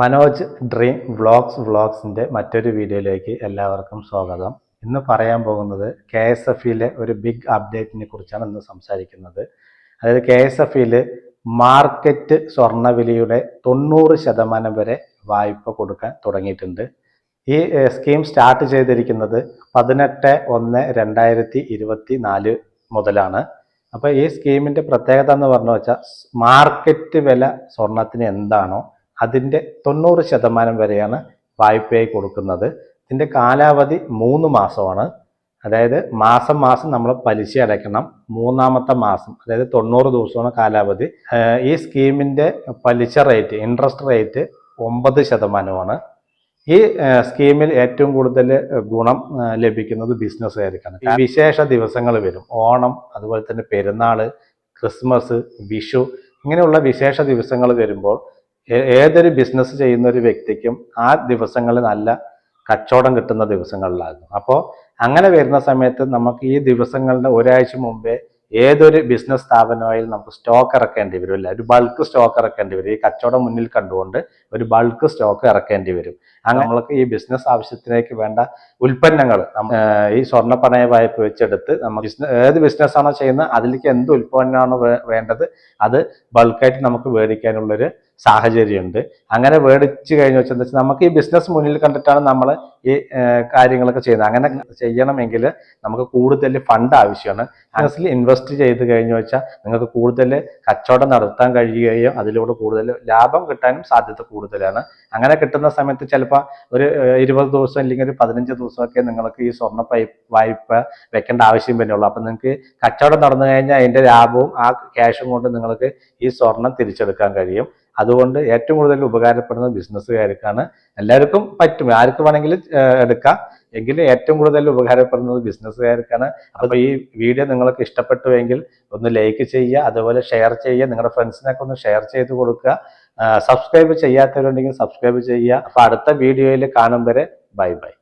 Manoj dream vlogs വ്ളോഗ്സിന്റെ മറ്റൊരു വീഡിയോയിലേക്ക് എല്ലാവർക്കും സ്വാഗതം. ഇന്ന് പറയാൻ പോകുന്നത് കെ എസ് എഫിലെ ഒരു ബിഗ് അപ്ഡേറ്റിനെ കുറിച്ചാണ് ഇന്ന് സംസാരിക്കുന്നത്. അതായത് കെ എസ് എഫിൽ മാർക്കറ്റ് സ്വർണവിലയുടെ തൊണ്ണൂറ് ശതമാനം വരെ വായ്പ കൊടുക്കാൻ തുടങ്ങിയിട്ടുണ്ട്. ഈ സ്കീം സ്റ്റാർട്ട് ചെയ്തിരിക്കുന്നത് പതിനെട്ട് ഒന്ന് രണ്ടായിരത്തി ഇരുപത്തി നാല് മുതലാണ്. അപ്പോൾ ഈ സ്കീമിന്റെ പ്രത്യേകത എന്ന് പറഞ്ഞു വെച്ചാൽ മാർക്കറ്റ് വില സ്വർണത്തിന് എന്താണോ അതിന്റെ തൊണ്ണൂറ് ശതമാനം വരെയാണ് വായ്പയായി കൊടുക്കുന്നത്. ഇതിന്റെ കാലാവധി മൂന്ന് മാസമാണ്. അതായത് മാസം മാസം നമ്മൾ പലിശ അടയ്ക്കണം. മൂന്നാമത്തെ മാസം അതായത് തൊണ്ണൂറ് ദിവസമാണ് കാലാവധി. ഈ സ്കീമിന്റെ പലിശ റേറ്റ് ഇൻട്രസ്റ്റ് റേറ്റ് ഒമ്പത് ശതമാനമാണ്. ഈ സ്കീമിൽ ഏറ്റവും കൂടുതൽ ഗുണം ലഭിക്കുന്നത് ബിസിനസ്സുകാർക്കാണ്. വിശേഷ ദിവസങ്ങൾ വരും. ഓണം അതുപോലെ തന്നെ പെരുന്നാൾ ക്രിസ്മസ് വിഷു ഇങ്ങനെയുള്ള വിശേഷ ദിവസങ്ങൾ വരുമ്പോൾ ഏതൊരു ബിസിനസ് ചെയ്യുന്ന ഒരു വ്യക്തിക്കും ആ ദിവസങ്ങളിൽ നല്ല കച്ചവടം കിട്ടുന്ന ദിവസങ്ങളിലാകും. അപ്പോൾ അങ്ങനെ വരുന്ന സമയത്ത് നമുക്ക് ഈ ദിവസങ്ങളുടെ ഒരാഴ്ച മുമ്പേ ഏതൊരു ബിസിനസ് സ്ഥാപനമായാലും നമുക്ക് സ്റ്റോക്ക് ഇറക്കേണ്ടി വരും അല്ല? ഒരു ബൾക്ക് സ്റ്റോക്ക് ഇറക്കേണ്ടി വരും. ഈ കച്ചവടം മുന്നിൽ കണ്ടുകൊണ്ട് ഒരു ബൾക്ക് സ്റ്റോക്ക് ഇറക്കേണ്ടി വരും. അങ്ങനെ നമ്മൾക്ക് ഈ ബിസിനസ് ആവശ്യത്തിലേക്ക് വേണ്ട ഉൽപ്പന്നങ്ങൾ ഈ സ്വർണ പണയ വായ്പ വെച്ചെടുത്ത് നമ്മൾ ഏത് ബിസിനസ് ആണോ ചെയ്യുന്നത് അതിലേക്ക് എന്ത് ഉൽപ്പന്നമാണോ വേണ്ടത് അത് ബൾക്കായിട്ട് നമുക്ക് മേടിക്കാനുള്ളൊരു സാഹചര്യമുണ്ട്. അങ്ങനെ മേടിച്ചു കഴിഞ്ഞ് വെച്ചാൽ വെച്ചാൽ നമുക്ക് ഈ ബിസിനസ് മുന്നിൽ കണ്ടിട്ടാണ് നമ്മൾ ഈ കാര്യങ്ങളൊക്കെ ചെയ്യുന്നത്. അങ്ങനെ ചെയ്യണമെങ്കിൽ നമുക്ക് കൂടുതൽ ഫണ്ട് ആവശ്യമാണ്. ബിസിനസ്സിൽ ഇൻവെസ്റ്റ് ചെയ്ത് കഴിഞ്ഞു വെച്ചാൽ നിങ്ങൾക്ക് കൂടുതൽ കച്ചവടം നടത്താൻ കഴിയുകയും അതിലൂടെ കൂടുതൽ ലാഭം കിട്ടാനും സാധ്യത കൂടുതലാണ്. അങ്ങനെ കിട്ടുന്ന സമയത്ത് ചിലപ്പോൾ ഒരു ഇരുപത് ദിവസം അല്ലെങ്കിൽ ഒരു പതിനഞ്ച് ദിവസമൊക്കെ നിങ്ങൾക്ക് ഈ സ്വർണ പൈപ്പ് വായ്പ വെക്കേണ്ട ആവശ്യം വരുന്നുള്ളൂ അപ്പം നിങ്ങൾക്ക് കച്ചവടം നടന്നു കഴിഞ്ഞാൽ അതിന്റെ ലാഭവും ആ ക്യാഷും കൊണ്ട് നിങ്ങൾക്ക് ഈ സ്വർണം തിരിച്ചെടുക്കാൻ കഴിയും. അതുകൊണ്ട് ഏറ്റവും കൂടുതൽ ഉപകാരപ്പെടുന്നത് ബിസിനസ്സുകാർക്കാണ് എല്ലാവർക്കും പറ്റും. ആർക്ക് വേണമെങ്കിലും എടുക്കാം. എങ്കിലും ഏറ്റവും കൂടുതൽ ഉപകാരപ്പെടുന്നത് ബിസിനസ്സുകാർക്കാണ്. അപ്പോൾ ഈ വീഡിയോ നിങ്ങൾക്ക് ഇഷ്ടപ്പെട്ടുവെങ്കിൽ ഒന്ന് ലൈക്ക് ചെയ്യുക അതുപോലെ ഷെയർ ചെയ്യുക നിങ്ങളുടെ ഫ്രണ്ട്സിനൊക്കെ ഒന്ന് ഷെയർ ചെയ്ത് കൊടുക്കുക. സബ്സ്ക്രൈബ് ചെയ്യാത്തവരുണ്ടെങ്കിൽ സബ്സ്ക്രൈബ് ചെയ്യുക. അപ്പോൾ അടുത്ത വീഡിയോയിൽ കാണും വരെ ബൈ ബൈ.